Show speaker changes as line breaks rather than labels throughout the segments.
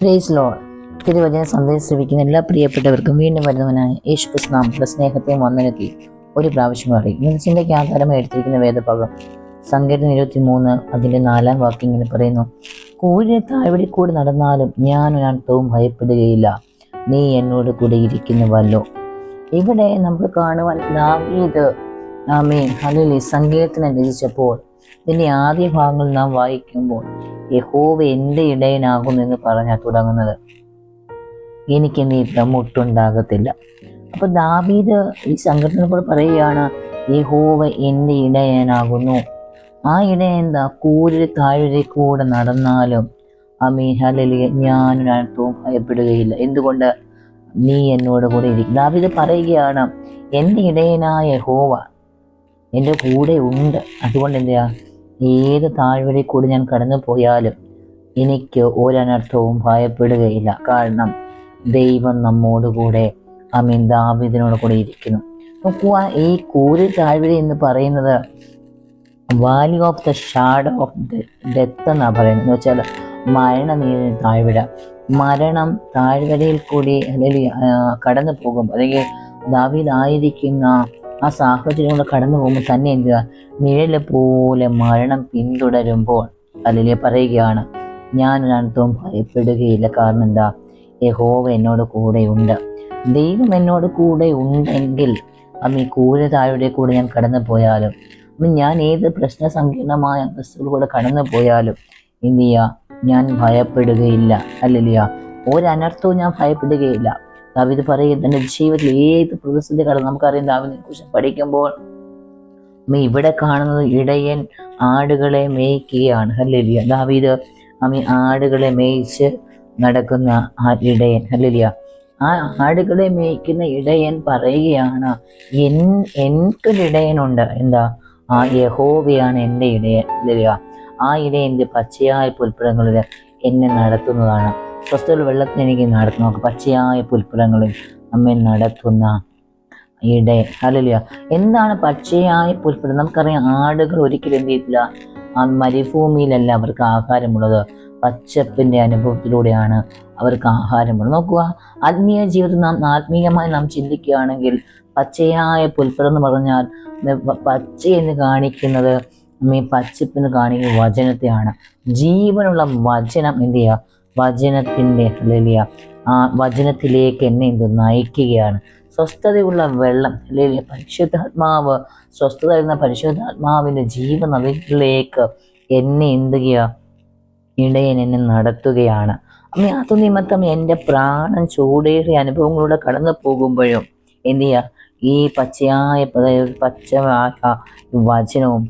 Praise ലോൾ തിരുവചന സന്ദേശം ശ്രമിക്കുന്ന എല്ലാ പ്രിയപ്പെട്ടവർക്കും വീണ്ടും വരുന്നവനായ യേശു കൃഷ്ണാമയുടെ സ്നേഹത്തെയും വന്ദനത്തിൽ ഒരു പ്രാവശ്യം പറയും മനസ്സിന്റെക്ക് ആധാരമായി എടുത്തിരിക്കുന്ന വേദഭാഗം സങ്കീർത്തനം ഇരുപത്തി മൂന്ന് അതിന്റെ നാലാം വാക്യം ഇങ്ങനെ പറയുന്നു. കൂഴിയ താഴ്വടി കൂടി നടന്നാലും ഞാൻ ഒരർത്ഥവും ഭയപ്പെടുകയില്ല. നീ എന്നോട് കൂടെ ഇരിക്കുന്നുവല്ലോ. ഇവിടെ നമുക്ക് കാണുവാൻ ദാവീദ് ആമേ ഹലിലി സങ്കീർത്തനം രചിച്ചപ്പോൾ ഇതിന്റെ ആദ്യ ഭാഗങ്ങൾ നാം വായിക്കുമ്പോൾ യഹോവ എന്റെ ഇടയനാകുന്നു എന്ന് പറഞ്ഞാൽ തുടങ്ങുന്നത്. എനിക്ക് നീ മുട്ടുണ്ടാകത്തില്ല അപ്പൊ ദാവീദ് ഈ സംഘടനയോട് പറയുകയാണ് യഹോവ എന്റെ ഇടയനാകുന്നു. ആ ഇടയൻ എന്താ? കൂരിൽ താഴെ കൂടെ നടന്നാലും അമീഹലിയ ഞാനൊരർത്ഥവും ഭയപ്പെടുകയില്ല. എന്തുകൊണ്ട്? നീ എന്നോട് കൂടെ ഇരിക്കും. ദാവീദ് പറയുകയാണ് എന്റെ ഇടയനായ യഹോവ എന്റെ കൂടെ ഉണ്ട്. അതുകൊണ്ട് എന്തെയാ ഏത് താഴ്വരയിൽ കൂടി ഞാൻ കടന്നു പോയാലും എനിക്ക് ഒരനർത്ഥവും ഭയപ്പെടുകയില്ല. കാരണം ദൈവം നമ്മോട് കൂടെ അമീൻ ദാവിദിനോട് കൂടെ ഇരിക്കുന്നു. നോക്കുക ഈ കൂരി താഴ്വര എന്ന് പറയുന്നത് valley of the shadow of the death എന്നാണ് പറയുന്നത്. എന്ന് വെച്ചാൽ മരണ നീരിന് താഴ്വര. മരണം താഴ്വരയിൽ കൂടി അല്ലെങ്കിൽ കടന്നു പോകുമ്പോൾ അല്ലെങ്കിൽ ദാവീദായിരിക്കുന്ന ആ സാഹചര്യം കൂടെ കടന്നു പോകുമ്പോൾ തന്നെ എന്ത് നിഴൽ പോലെ മരണം പിന്തുടരുമ്പോൾ അല്ലെ പറയുകയാണ് ഞാൻ ഒരർത്ഥവും ഭയപ്പെടുകയില്ല. കാരണം എന്താ? യഹോവ എന്നോട് കൂടെയുണ്ട്. ദൈവം എന്നോട് കൂടെ ഉണ്ടെങ്കിൽ അമ്മ ഈ കൂര താഴെ കൂടെ ഞാൻ കടന്നു പോയാലും അപ്പം ഞാൻ ഏത് പ്രശ്ന സങ്കീർണമായ അവസ്ഥകളിലൂടെ കടന്നു പോയാലും എന്ത് ചെയ്യുക? ഞാൻ ഭയപ്പെടുകയില്ല. അല്ലല്ലയാ ഒരനർത്ഥവും ഞാൻ ഭയപ്പെടുകയില്ല. ദാവിദ് പറയുക തന്റെ ജീവിതത്തിൽ ഏത് പ്രതിസന്ധി നമുക്കറിയാം ദാവിദിനെ കുറിച്ച് പഠിക്കുമ്പോൾ അമ്മ ഇവിടെ കാണുന്നത് ഇടയൻ ആടുകളെ മേയ്ക്കുകയാണ്. ഹല്ലേലിയ. ദാവീദ് അമ്മ ആടുകളെ മേയിച്ച് നടക്കുന്ന ആ ഇടയൻ. ഹല്ലേലിയ. ആ ആടുകളെ മേയ്ക്കുന്ന ഇടയൻ പറയുകയാണ് എൻ എനിക്കൊരു ഇടയനുണ്ട്. എന്താ? ആ യഹോവയാണ് എന്റെ ഇടയൻ. ഹല്ലേലിയ. ആ ഇടയന്റെ പച്ചയായ പുൽപ്പുറങ്ങളിൽ എന്നെ നടത്തുന്നതാണ്. സ്വസ്ഥ വെള്ളത്തിന് നടത്തുന്നു നമുക്ക് പച്ചയായ പുൽപ്പുറങ്ങളിൽ നമ്മെ നടത്തുന്ന ഇട അല്ലല്ല എന്താണ് പച്ചയായ പുൽപ്പുറം? നമുക്കറിയാം ആടുകൾ ഒരിക്കലും എന്ത് ചെയ്തില്ല ആ മരുഭൂമിയിലല്ല അവർക്ക് ആഹാരമുള്ളത്. പച്ചപ്പിന്റെ അനുഭവത്തിലൂടെയാണ് അവർക്ക് ആഹാരമുള്ളത്. നോക്കുക ആത്മീയ ജീവിതം നാം ആത്മീയമായി നാം ചിന്തിക്കുകയാണെങ്കിൽ പച്ചയായ പുൽപ്പുറം എന്ന് പറഞ്ഞാൽ പച്ച എന്ന് കാണിക്കുന്നത് ഈ പച്ചപ്പെന്ന് കാണിക്കുന്ന വചനത്തെയാണ്. ജീവനുള്ള വചനം എന്ത് ചെയ്യുക? വചനത്തിന്റെ ലലിയ ആ വചനത്തിലേക്ക് എന്നെ എന്ത് നയിക്കുകയാണ്. സ്വസ്ഥതയുള്ള വെള്ളം അല്ലെങ്കിൽ പരിശുദ്ധാത്മാവ് സ്വസ്ഥത എന്ന പരിശുദ്ധാത്മാവിന്റെ ജീവനദികളിലേക്ക് എന്നെ എന്തുകയാ ഇടയൻ എന്നെ നടത്തുകയാണ്. അമ്മ അത് നിമിത്തം എന്റെ പ്രാണൻ ചൂടേറിയ അനുഭവങ്ങളിലൂടെ കടന്നു പോകുമ്പോഴും എന്തു ചെയ്യുക? ഈ പച്ചയായ പച്ച വചനവും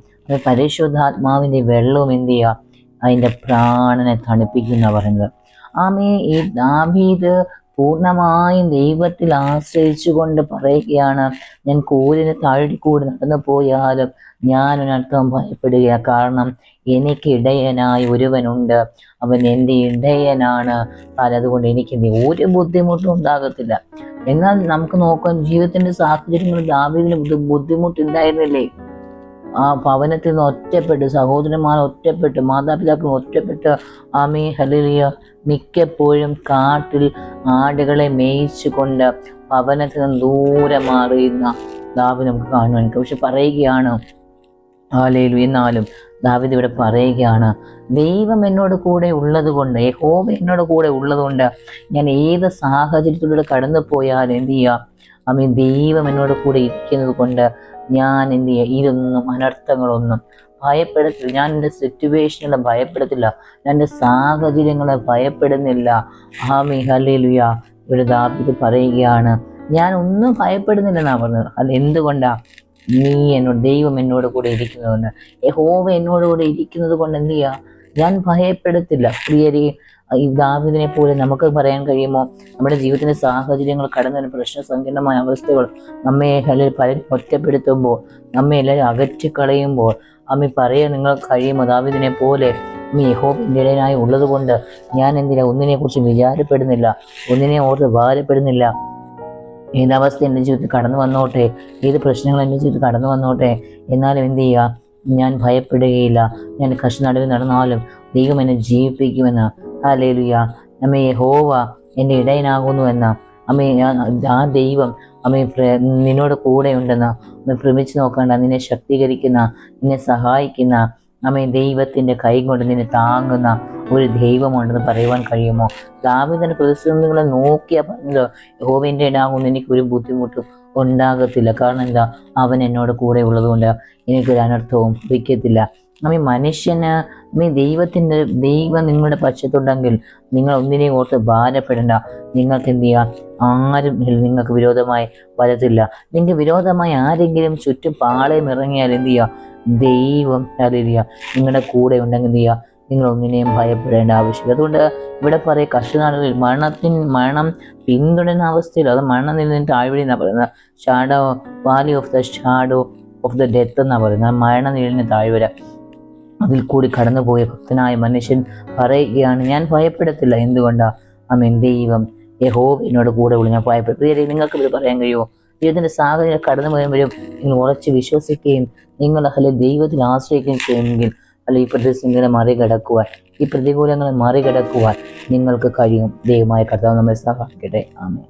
പരിശുദ്ധാത്മാവിന്റെ വെള്ളവും എന്തു ചെയ്യുക? അതിന്റെ പ്രാണനെ തണുപ്പിക്കുന്ന പറയുന്നത്. ആമേ ഈ ദാവീദ് പൂർണമായും ദൈവത്തിൽ ആശ്രയിച്ചു കൊണ്ട് പറയുകയാണ് ഞാൻ കൂരിന് താഴെക്കൂടി നടന്നു പോയാലും ഞാൻ ഒരർത്ഥം ഭയപ്പെടുക കാരണം എനിക്ക് ഇടയനായി ഒരുവനുണ്ട്. അവൻ എന്റെ ഇടയനാണ്. അതുകൊണ്ട് എനിക്ക് ഒരു ബുദ്ധിമുട്ടും ഉണ്ടാകത്തില്ല. എന്നാൽ നമുക്ക് നോക്കാം ജീവിതത്തിന്റെ സാഹചര്യങ്ങൾ ദാവീദിന് ബുദ്ധിമുട്ടുണ്ടായിരുന്നില്ലേ ആ ഭവനത്തിൽ നിന്ന് ഒറ്റപ്പെട്ട് സഹോദരന്മാർ ഒറ്റപ്പെട്ട് മാതാപിതാക്കൾ ഒറ്റപ്പെട്ട്. ആമി ഹലിയ മിക്കപ്പോഴും കാട്ടിൽ ആടുകളെ മേയിച്ചുകൊണ്ട് ഭവനത്തിൽ നിന്ന് ദൂരെ മാറിയുന്ന ദാവി നമുക്ക് കാണുവാൻ പക്ഷെ പറയുകയാണ് ആലയിലു എന്നാലും ദാവിദ് ഇവിടെ പറയുകയാണ് ദൈവം എന്നോട് കൂടെ ഉള്ളത് കൊണ്ട് യഹോവ എന്നോട് കൂടെ ഉള്ളത് കൊണ്ട് ഞാൻ ഏത് സാഹചര്യത്തിലൂടെ കടന്നു പോയാലും എന്ത് ചെയ്യുക അമ്മ ദൈവം എന്നോട് കൂടെ ഇരിക്കുന്നത് കൊണ്ട് ഞാൻ എന്ത് ചെയ്യുക ഇതൊന്നും അനർത്ഥങ്ങളൊന്നും ഭയപ്പെടത്തില്ല. ഞാൻ എന്റെ സിറ്റുവേഷനെ ഭയപ്പെടത്തില്ല. ഞാൻ എന്റെ സാഹചര്യങ്ങളെ ഭയപ്പെടുന്നില്ല. ആ മിഹലുയ ഇവിടെ ദാബിത് പറയുകയാണ് ഞാൻ ഒന്നും ഭയപ്പെടുന്നില്ല ഭയപ്പെടുന്നില്ലെന്നാണ് പറഞ്ഞത്. അത് എന്തുകൊണ്ടാ? നീ എന്നോട് ദൈവം എന്നോട് കൂടെ ഇരിക്കുന്നതുകൊണ്ട് യഹോവ എന്നോട് കൂടെ ഇരിക്കുന്നത് കൊണ്ട് എന്ത് ചെയ്യുക ഞാൻ ഭയപ്പെടുത്തില്ല. പ്രിയരി ദാവിദിനെ പോലെ നമുക്ക് പറയാൻ കഴിയുമോ? നമ്മുടെ ജീവിതത്തിന്റെ സാഹചര്യങ്ങൾ കടന്നു വരുന്ന പ്രശ്ന സങ്കീർണമായ അവസ്ഥകൾ നമ്മെ അല്ലെങ്കിൽ പലരും ഒറ്റപ്പെടുത്തുമ്പോൾ നമ്മെ എല്ലാവരും അകറ്റിക്കളയുമ്പോൾ അമ്മ പറയാൻ നിങ്ങൾക്ക് കഴിയുമോ? ദാവിദിനെ പോലെ അമ്മ യഹോബിന്റെ ഇടയനായി ഉള്ളത് കൊണ്ട് ഞാൻ എന്തിനാ ഒന്നിനെ കുറിച്ച് വിചാരപ്പെടുന്നില്ല? ഒന്നിനെ ഓർത്ത് ഭാരപ്പെടുന്നില്ല? ഏതവസ്ഥ എന്റെ ജീവിതത്തിൽ കടന്നു വന്നോട്ടെ? ഏത് പ്രശ്നങ്ങൾ എന്റെ ജീവിതത്തിൽ കടന്നു വന്നോട്ടെ? എന്നാലും എന്ത് ചെയ്യുക? ഞാൻ ഭയപ്പെടുകയില്ല. ഞാൻ കഷ്ടനടുവിൽ നടന്നാലും ദൈവം എന്നെ ജീവിപ്പിക്കുമെന്ന്. ഹാലേലുയ നമ്മെ ഹോവ എന്റെ ഇടയനാകുന്നു എന്ന. അമ്മേ ആ- ദൈവം അമ്മേ നിന്നോട് കൂടെ ഉണ്ടെന്ന് അമ്മ ഭ്രമിച്ചു നോക്കണ്ട. നിന്നെ ശക്തീകരിക്കുന്ന നിന്നെ സഹായിക്കുന്ന അമ്മേ ദൈവത്തിന്റെ കൈ കൊണ്ട് നിന്നെ താങ്ങുന്ന ഒരു ദൈവമുണ്ടെന്ന് പറയുവാൻ കഴിയുമോ? ദാവിതന്റെ പ്രതിസന്ധികളെ നോക്കിയാൽ പറഞ്ഞല്ലോ ഹോവിന്റെ ഇടാകുന്നു എനിക്കൊരു ബുദ്ധിമുട്ടും ഉണ്ടാകത്തില്ല. കാരണം എന്താ? അവൻ എന്നോട് കൂടെ ഉള്ളതുകൊണ്ട് എനിക്കൊരു അനർത്ഥവും വയ്ക്കത്തില്ല. നമ്മി മനുഷ്യന് നീ ദൈവത്തിന്റെ ദൈവം നിങ്ങളുടെ പക്ഷത്തുണ്ടെങ്കിൽ നിങ്ങൾ ഒന്നിനെയും ഓർത്ത് ഭാരപ്പെടേണ്ട. നിങ്ങൾക്ക് എന്ത് ചെയ്യാം ആരും നിങ്ങൾക്ക് വിരോധമായി വരത്തില്ല. നിങ്ങൾക്ക് വിരോധമായി ആരെങ്കിലും ചുറ്റും പാളയം ഇറങ്ങിയാൽ എന്ത് ചെയ്യുക ദൈവം അറിയുക നിങ്ങളുടെ കൂടെ ഉണ്ടെങ്കിൽ എന്ത് ചെയ്യുക നിങ്ങൾ ഒന്നിനെയും ഭയപ്പെടേണ്ട ആവശ്യമില്ല. അതുകൊണ്ട് ഇവിടെ പറയും കഷ്ടനാളുകളിൽ മരണത്തിൻ മരണം പിന്തുടരുന്ന അവസ്ഥയിൽ അത് മരണം നിന്നിട്ട് താഴ്വഴി എന്നാണ് പറയുന്നത്. Shadow valley of the shadow of the death എന്നാണ് പറയുന്നത്. മരണ നിഴലിന് താഴ്വര. അതിൽ കൂടി കടന്നുപോയ ഭക്തനായ മനുഷ്യൻ പറയുകയാണ് ഞാൻ ഭയപ്പെടത്തില്ല. എന്തുകൊണ്ടാണ് അമ്മ ദൈവം യഹോ എന്നോട് കൂടെ ഉള്ളു ഞാൻ ഭയപ്പെട്ടു നിങ്ങൾക്ക് ഇത് പറയാൻ കഴിയുമോ? ദൈവത്തിന്റെ സാഹചര്യം കടന്നു വരുമ്പോഴും നിങ്ങൾ ഉറച്ച് വിശ്വസിക്കുകയും നിങ്ങൾ അല്ലെ ദൈവത്തിൽ ആശ്രയിക്കുകയും ചെയ്യുമെങ്കിൽ അല്ല ഈ പ്രതിസന്ധികളെ മറികടക്കുവാൻ ഈ പ്രതികൂലങ്ങളെ മറികടക്കുവാൻ നിങ്ങൾക്ക് കഴിയും. ദൈവമായ കർത്താവ് നമ്മെ സഹായിക്കട്ടെ. ആമേ